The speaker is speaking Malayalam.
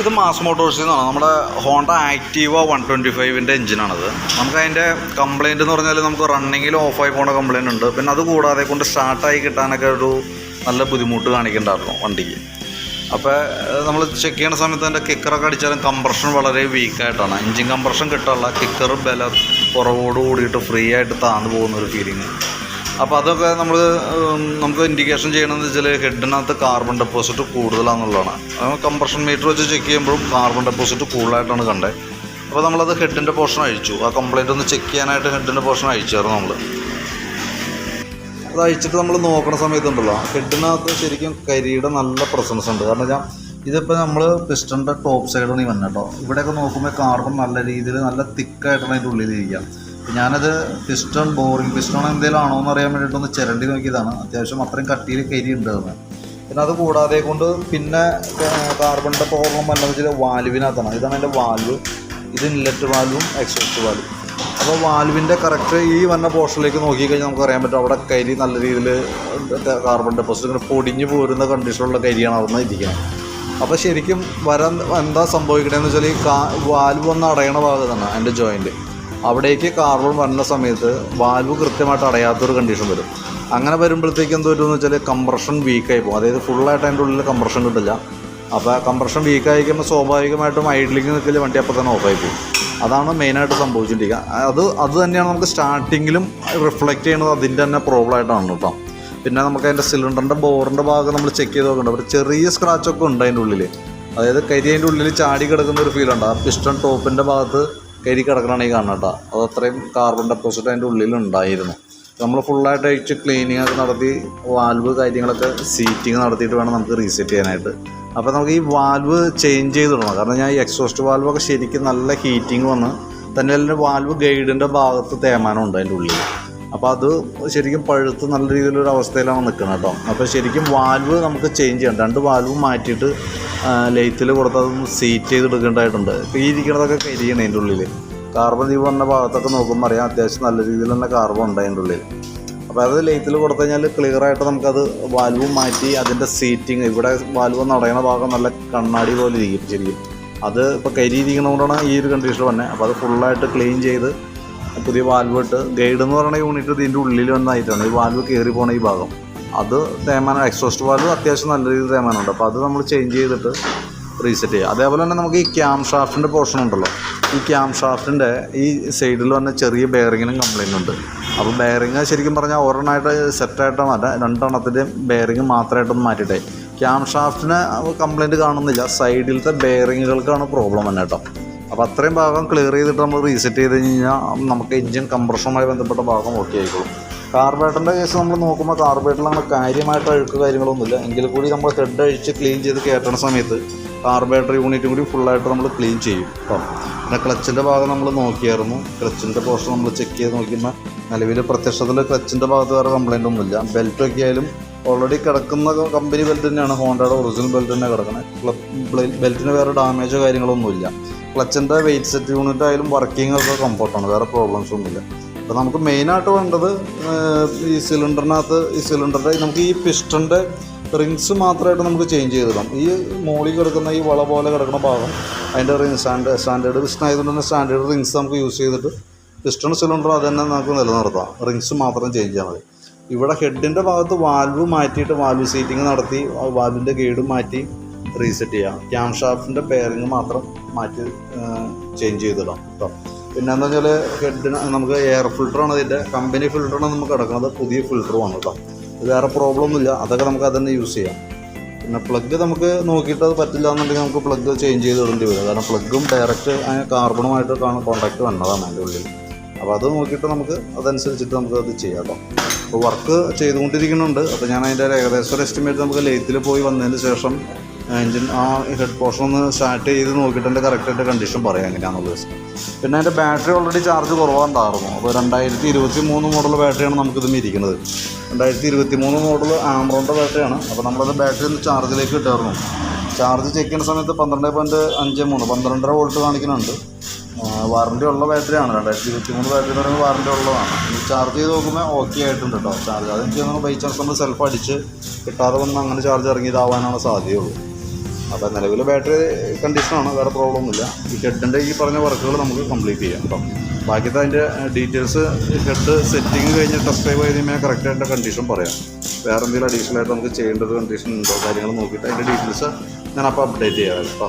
ഇത് മാസ് മോട്ടോഴ്സിൽ നിന്നാണ് നമ്മുടെ ഹോണ്ട ആക്റ്റീവ വൺ ട്വന്റി ഫൈവിന്റെ എഞ്ചിനാണത്. നമുക്ക് അതിന്റെ കംപ്ലയിന്റ് എന്ന് പറഞ്ഞാൽ നമുക്ക് റണ്ണിങ്ങിൽ ഓഫായി പോകുന്ന കംപ്ലയിന്റ് ഉണ്ട്. പിന്നെ അത് കൂടാതെ കൊണ്ട് സ്റ്റാർട്ടായി കിട്ടാനൊക്കെ ഒരു നല്ല ബുദ്ധിമുട്ട് കാണിക്കണ്ടായിരുന്നു വണ്ടിക്ക്. അപ്പോൾ നമ്മൾ ചെക്ക് ചെയ്യുന്ന സമയത്ത് അതിന്റെ കിക്കറൊക്കെ അടിച്ചാലും കംപ്രഷൻ വളരെ വീക്കായിട്ടാണ് എഞ്ചിൻ കംപ്രഷൻ കിട്ടാനുള്ള കിക്കർ ബല കുറവോട് കൂടിയിട്ട് ഫ്രീ ആയിട്ട് താന്നു പോകുന്ന ഒരു ഫീലിംഗ് അപ്പോൾ അതൊക്കെ നമ്മൾ നമുക്ക് ഇൻഡിക്കേഷൻ ചെയ്യണമെന്ന് വെച്ചാൽ ഹെഡിനകത്ത് കാർബൺ ഡെപ്പോസിറ്റ് കൂടുതലാണെന്നുള്ളതാണ് കംപ്രഷൻ മീറ്റർ വെച്ച് ചെക്ക് ചെയ്യുമ്പോഴും കാർബൺ ഡെപ്പോസിറ്റ് കൂടുതലായിട്ടാണ് കണ്ടത് അപ്പോൾ നമ്മളത് ഹെഡിന്റെ പോർഷൻ അഴിച്ചു. ആ കംപ്ലൈന്റ് ഒന്ന് ചെക്ക് ചെയ്യാനായിട്ട് ഹെഡിന്റെ പോർഷൻ അഴിച്ചായിരുന്നു നമ്മൾ അത് അഴിച്ചിട്ട് നമ്മൾ നോക്കുന്ന സമയത്തുണ്ടല്ലോ ഹെഡിനകത്ത് ശരിക്കും കരിയുടെ നല്ല പ്രസൻസ് ഉണ്ട്. കാരണം ഞാൻ ഇതിപ്പോൾ നമ്മൾ പിസ്റ്റണിന്റെ ടോപ്പ് സൈഡാണ് ഈ വന്നെ കേട്ടോ ഇവിടെയൊക്കെ നോക്കുമ്പോൾ കാർബൺ നല്ല രീതിയിൽ നല്ല തിക്കായിട്ടാണ് അതിന്റെ ഉള്ളിലിരിക്കുക ഞാനത് പിസ്റ്റൺ ബോറിംഗ് പിസ്റ്റൺ എന്തെങ്കിലും ആണോ എന്ന് അറിയാൻ വേണ്ടിയിട്ടൊന്ന് ചിരണ്ടി നോക്കിയതാണ്. അത്യാവശ്യം അത്രയും കട്ടിയിൽ കരി ഉണ്ടായിരുന്നു പിന്നെ അത് കൂടാതെ കൊണ്ട് പിന്നെ കാർബണിന്റെ പ്രോബ്ലം വന്നത് വെച്ചാൽ വാൽവിനകത്താണ്. ഇതാണ് എന്റെ വാൽവ്. ഇത് ഇൻലെറ്റ് വാൽവും എക്സോസ്റ്റ് വാൽവും. അപ്പോൾ വാൽവിന്റെ കറക്റ്റ് ഈ വന്ന പോർഷനിലേക്ക് നോക്കിക്കഴിഞ്ഞാൽ നമുക്ക് അറിയാൻ പറ്റും അവിടെ കരി നല്ല രീതിയിൽ കാർബൺ ഡെപ്പോസിറ്റ് ഇങ്ങനെ പൊടിഞ്ഞു പോരുന്ന കണ്ടീഷനുള്ള കരിയാണ് അവിടെ നിന്ന് ഇരിക്കുന്നത് അപ്പോൾ ശരിക്കും വരാൻ എന്താ സംഭവിക്കണമെന്ന് വെച്ചാൽ ഈ കാ വാൽവ് ഒന്ന് അടയണ ഭാഗത്താണ് എന്റെ ജോയിന്റ് അവിടേക്ക് കാർബൺ വരുന്ന സമയത്ത് വാൽവ് കൃത്യമായിട്ട് അടയാത്തൊരു കണ്ടീഷൻ വരും. അങ്ങനെ വരുമ്പോഴത്തേക്ക് എന്ത് വരുമെന്ന് വെച്ചാൽ കംപ്രഷൻ വീക്കായി പോകും. അതായത് ഫുള്ളായിട്ട് അതിന്റെ ഉള്ളിൽ കംപ്രഷൻ കിട്ടില്ല. അപ്പോൾ കംപ്രഷൻ വീക്കായി ആയിരിക്കുമ്പോൾ സ്വാഭാവികമായിട്ടും ഐഡിലിങ് നിൽക്കില്ല വണ്ടി അപ്പോൾ തന്നെ ഓഫായി പോകും. അതാണ് മെയിനായിട്ട് സംഭവിച്ചിരിക്കുക അത് അത് തന്നെയാണ് നമുക്ക് സ്റ്റാർട്ടിങ്ങിലും റിഫ്ലക്റ്റ് ചെയ്യുന്നത് അതിന്റെ തന്നെ പ്രോബ്ലം ആയിട്ടാണ് കേട്ടോ. പിന്നെ നമുക്ക് അതിന്റെ സിലിണ്ടറിന്റെ ബോറിന്റെ ഭാഗം നമ്മൾ ചെക്ക് ചെയ്ത് നോക്കേണ്ട. ഒരു ചെറിയ സ്ക്രാച്ചൊക്കെ ഉണ്ട് അതിന്റെ ഉള്ളിൽ അതായത് കരി അതിന്റെ ഉള്ളിൽ ചാടി കിടക്കുന്ന ഒരു ഫീൽ ഉണ്ട്. ആ പിസ്റ്റൺ ടോപ്പിന്റെ ഭാഗത്ത് കരി കിടക്കണമാണ് ഈ കാണുന്നത് കേട്ടോ. അത് അത്രയും കാർബൺ ഡെപ്പോസിറ്റ് അതിന്റെ ഉള്ളിലുണ്ടായിരുന്നു. നമ്മൾ ഫുള്ളായിട്ട് അഴിച്ച് ക്ലീനിങ് ഒക്കെ നടത്തി വാൽവ് കാര്യങ്ങളൊക്കെ സീറ്റിങ് നടത്തിയിട്ട് വേണം നമുക്ക് റീസെറ്റ് ചെയ്യാനായിട്ട്. അപ്പോൾ നമുക്ക് ഈ വാൽവ് ചേഞ്ച് ചെയ്ത് തുടങ്ങാം. കാരണം ഞാൻ ഈ എക്സോസ്റ്റ് വാൽവൊക്കെ ശരിക്കും നല്ല ഹീറ്റിംഗ് വന്ന് തന്നെ വാൽവ് ഗൈഡിന്റെ ഭാഗത്ത് തേമാനം ഉണ്ട് അതിന്റെ ഉള്ളിൽ അപ്പോൾ അത് ശരിക്കും പഴുത്ത് നല്ല രീതിയിലൊരു അവസ്ഥയിലാണ് നിൽക്കുന്നത് കേട്ടോ. അപ്പോൾ ശരിക്കും വാൽവ് നമുക്ക് ചേഞ്ച് ചെയ്യണം രണ്ട് വാൽവ് മാറ്റിയിട്ട് ലൈറ്റിൽ കൊടുത്ത് അതൊന്ന് സീറ്റ് ചെയ്ത് എടുക്കേണ്ടതായിട്ടുണ്ട്. ഇപ്പോൾ ഈ ഇരിക്കണതൊക്കെ കരിയാണ് അതിന്റെ ഉള്ളിൽ കാർബൺ ഈ പറഞ്ഞ ഭാഗത്തൊക്കെ നോക്കുമ്പോൾ അറിയാം അത്യാവശ്യം നല്ല രീതിയിൽ തന്നെ കാർബൺ ഉണ്ട് അതിന്റെ ഉള്ളിൽ അപ്പോൾ അത് ലൈറ്റിൽ കൊടുത്തു കഴിഞ്ഞാൽ ക്ലിയർ ആയിട്ട് നമുക്കത് വാൽവ് മാറ്റി അതിന്റെ സീറ്റിങ് ഇവിടെ വാൽവ് നടയണ ഭാഗം നല്ല കണ്ണാടി പോലെ ഇരിക്കും ശരിക്കും. അത് ഇപ്പോൾ കരിയിരിക്കണ കൊണ്ടാണ് ഈ ഒരു കണ്ടീഷൻ വന്നത് അപ്പോൾ അത് ഫുള്ളായിട്ട് ക്ലീൻ ചെയ്ത് പുതിയ വാൽവ് ഇട്ട് ഗൈഡ് എന്ന് പറയുന്ന യൂണിറ്റ് ഇതിന്റെ ഉള്ളിൽ വന്നായിട്ടാണ്. ഈ വാൽവ് കയറി പോണ ഈ ഭാഗം. അത് തേമാനം എക്സോസ്റ്റ് വാൽവ് അത്യാവശ്യം നല്ല രീതിയിൽ തേമാനമുണ്ട് അപ്പോൾ അത് നമ്മൾ ചേഞ്ച് ചെയ്തിട്ട് റീസെറ്റ് ചെയ്യുക അതേപോലെ തന്നെ നമുക്ക് ഈ ക്യാം ഷാഫ്റ്റിന്റെ പോർഷൻ ഉണ്ടല്ലോ. ഈ ക്യാം ഷാഫ്റ്റിന്റെ ഈ സൈഡിൽ വന്ന ചെറിയ ബെയറിങ്ങിനും കംപ്ലൈന്റ് ഉണ്ട്. അപ്പോൾ ബെയറിങ് ശരിക്കും പറഞ്ഞാൽ ഒരെണ്ണമായിട്ട് സെറ്റായിട്ട് മാറ്റാം രണ്ടെണ്ണത്തിന്റെയും ബെയറിങ് മാത്രമായിട്ടൊന്ന് മാറ്റിയിട്ടേ. ക്യാം ഷാഫ്റ്റിന് കംപ്ലൈന്റ് കാണുന്നില്ല. സൈഡിലത്തെ ബെയറിങ്ങുകൾക്കാണ് പ്രോബ്ലം തന്നെ കേട്ടോ അപ്പോൾ അത്രയും ഭാഗം ക്ലിയർ ചെയ്തിട്ട് നമ്മൾ റീസെറ്റ് ചെയ്ത് കഴിഞ്ഞാൽ നമുക്ക് എഞ്ചിൻ കംപ്രഷനുമായി ബന്ധപ്പെട്ട ഭാഗം ഓക്കെ ആയിക്കോളും. കാർബേറ്ററിന്റെ കേസ് നമ്മൾ നോക്കുമ്പോൾ കാർബേറ്ററിൽ അങ്ങനെ കാര്യമായിട്ട് അഴുക്ക് കാര്യങ്ങളൊന്നുമില്ല. എങ്കിൽ കൂടി നമ്മൾ ഹെഡ് അഴിച്ച് ക്ലീൻ ചെയ്ത് കയറ്റണ സമയത്ത് കാർബേറ്റർ യൂണിറ്റും കൂടി ഫുള്ളായിട്ട് നമ്മൾ ക്ലീൻ ചെയ്യും കേട്ടോ പിന്നെ ക്ലച്ചിന്റെ ഭാഗം നമ്മൾ നോക്കിയായിരുന്നു. ക്ലച്ചിന്റെ പോർഷൻ നമ്മൾ ചെക്ക് ചെയ്ത് നോക്കുമ്പോൾ നിലവിൽ പ്രത്യക്ഷത്തിൽ ക്ലച്ചിന്റെ ഭാഗത്ത് വേറെ കംപ്ലൈന്റ് ഒന്നുമില്ല. ബെൽറ്റൊക്കെ ആയാലും ഓൾറെഡി കിടക്കുന്ന കമ്പനി ബെൽറ്റ് തന്നെയാണ്. ഹോണ്ടയുടെ ഒറിജിനൽ ബെൽറ്റ് തന്നെ കിടക്കുന്നത് ബെൽറ്റിന് വേറെ ഡാമേജോ കാര്യങ്ങളൊന്നുമില്ല ക്ലച്ചിന്റെ വെയിറ്റ് സെറ്റ് യൂണിറ്റ് ആയാലും വർക്കിംഗ് ഒക്കെ കംഫർട്ടാണ് വേറെ പ്രോബ്ലംസ് ഒന്നുമില്ല അപ്പോൾ നമുക്ക് മെയിനായിട്ട് വേണ്ടത് ഈ സിലിണ്ടറിനകത്ത് ഈ സിലിണ്ടറിന്റെ നമുക്ക് ഈ പിസ്റ്റന്റെ റിങ്സ് മാത്രമായിട്ട് നമുക്ക് ചേഞ്ച് ചെയ്തിടാം ഈ മോളിൽ കിടക്കുന്ന ഈ വള പോലെ കിടക്കുന്ന ഭാഗം അതിന്റെ റിങ് സ്റ്റാൻഡ് സ്റ്റാൻഡേർഡ് പിസ്റ്റൺ ആയതുകൊണ്ട് തന്നെ സ്റ്റാൻഡേർഡ് റിങ്സ് നമുക്ക് യൂസ് ചെയ്തിട്ട് പിസ്റ്റൺ സിലിണ്ടർ അത് തന്നെ നമുക്ക് നിലനിർത്താം. റിങ്സ് മാത്രം ചേഞ്ച് ചെയ്യാൻ മതി. ഇവിടെ ഹെഡിന്റെ ഭാഗത്ത് വാൽവ് മാറ്റിയിട്ട് വാൽവ് സീറ്റിംഗ് നടത്തി വാൽവിന്റെ ഗൈഡ് മാറ്റി റീസെറ്റ് ചെയ്യാം. ക്യാം ഷാഫ്റ്റിന്റെ പെയറിങ് മാത്രം മാറ്റി ചേഞ്ച് ചെയ്തിടാം കേട്ടോ പിന്നെ എന്താ വെച്ചാൽ ഹെഡിന് നമുക്ക് എയർ ഫിൽറ്ററാണ് ഇതിന്റെ കമ്പനി ഫിൽറ്ററാണ് നമുക്ക് കിടക്കുന്നത് പുതിയ ഫിൽറ്ററുമാണ് കേട്ടോ ഇത് വേറെ പ്രോബ്ലം ഒന്നുമില്ല അതൊക്കെ നമുക്ക് അതന്നെ തന്നെ യൂസ് ചെയ്യാം. പിന്നെ പ്ലഗ് നമുക്ക് നോക്കിയിട്ട് അത് പറ്റില്ല എന്നുണ്ടെങ്കിൽ നമുക്ക് പ്ലഗ് ചേഞ്ച് ചെയ്ത് ഇടേണ്ടി വരും. കാരണം പ്ലഗും ഡയറക്റ്റ് കാർബണുമായിട്ട് കോൺടാക്ട് വന്നതാണ് അതിന്റെ ഉള്ളിൽ. അപ്പോൾ അത് നോക്കിയിട്ട് നമുക്ക് അതനുസരിച്ചിട്ട് നമുക്ക് അത് ചെയ്യാം കേട്ടോ അപ്പോൾ വർക്ക് ചെയ്തുകൊണ്ടിരിക്കുന്നുണ്ട്. അപ്പോൾ ഞാൻ അതിന്റെ ഒരു ഏകദേശം ഒരു എസ്റ്റിമേറ്റ് നമുക്ക് ലേത്തിൽ പോയി വന്നതിന് ശേഷം എൻജിൻ ആ ഹെഡ് പോർഷൻ ഒന്ന് സ്റ്റാർട്ട് ചെയ്ത് നോക്കിയിട്ട് എന്റെ കറക്റ്റായിട്ട് കണ്ടീഷൻ പറയാം എങ്ങനെയാണെന്നുള്ളത് പിന്നെ അതിന്റെ ബാറ്ററി ഓൾറെഡി ചാർജ് കുറവാണ്ടായിരുന്നു. അപ്പോൾ രണ്ടായിരത്തി ഇരുപത്തി മൂന്ന് മോഡൽ ബാറ്ററിയാണ് നമുക്കിതും ഇരിക്കുന്നത്. രണ്ടായിരത്തി ഇരുപത്തി മൂന്ന് മോഡൽ ആംബ്രോണിന്റെ ബാറ്ററിയാണ് അപ്പോൾ നമ്മളത് ബാറ്ററി ഒന്ന് ചാർജിലേക്ക് ഇട്ടായിരുന്നു. ചാർജ് ചെക്ക് ചെയ്യുന്ന സമയത്ത് പന്ത്രണ്ട് പോയിന്റ് അഞ്ച് മൂന്ന് പന്ത്രണ്ടര വോൾട്ട് കാണിക്കുന്നുണ്ട്. വാറണ്ടി ഉള്ള ബാറ്ററിയാണ് രണ്ടായിരത്തി ഇരുപത്തി മൂന്ന് ബാറ്ററി പറയുമ്പോൾ വാറണ്ടി ഉള്ളതാണ്. ചാർജ് ചെയ്ത് നോക്കുമ്പോൾ ഓക്കെ ആയിട്ടുണ്ട് കേട്ടോ ചാർജ് അത് നമ്മൾ ബൈ ചാൻസ് നമ്മൾ സെൽഫ് അടിച്ച് കിട്ടാതെ വന്ന് അങ്ങനെ ചാർജ് ഇറങ്ങിയതാവാനാണ് സാധ്യതയുള്ളൂ അപ്പോൾ നിലവിൽ ബാറ്ററി കണ്ടീഷനാണ് വേറെ പ്രോബ്ലം ഒന്നുമില്ല. ഈ ഹെഡിന്റെ ഈ പറഞ്ഞ വർക്കുകൾ നമുക്ക് കംപ്ലീറ്റ് ചെയ്യാം കേട്ടോ ബാക്കിയത്തെ അതിന്റെ ഡീറ്റെയിൽസ് ഹെഡ് സെറ്റിംഗ് കഴിഞ്ഞ് ടെസ്റ്റ് ഡ്രൈവ് ചെയ്ത് കഴിഞ്ഞാൽ കറക്റ്റ് അതിന്റെ കണ്ടീഷൻ പറയാം. വേറെ എന്തെങ്കിലും അഡീഷണൽ ആയിട്ട് നമുക്ക് ചെയ്യേണ്ടത് കണ്ടീഷൻ ഉണ്ടോ കാര്യങ്ങൾ നോക്കിയിട്ട് അതിന്റെ ഡീറ്റെയിൽസ് ഞാൻ അപ്പോൾ അപ്ഡേറ്റ് ചെയ്യാം കേട്ടോ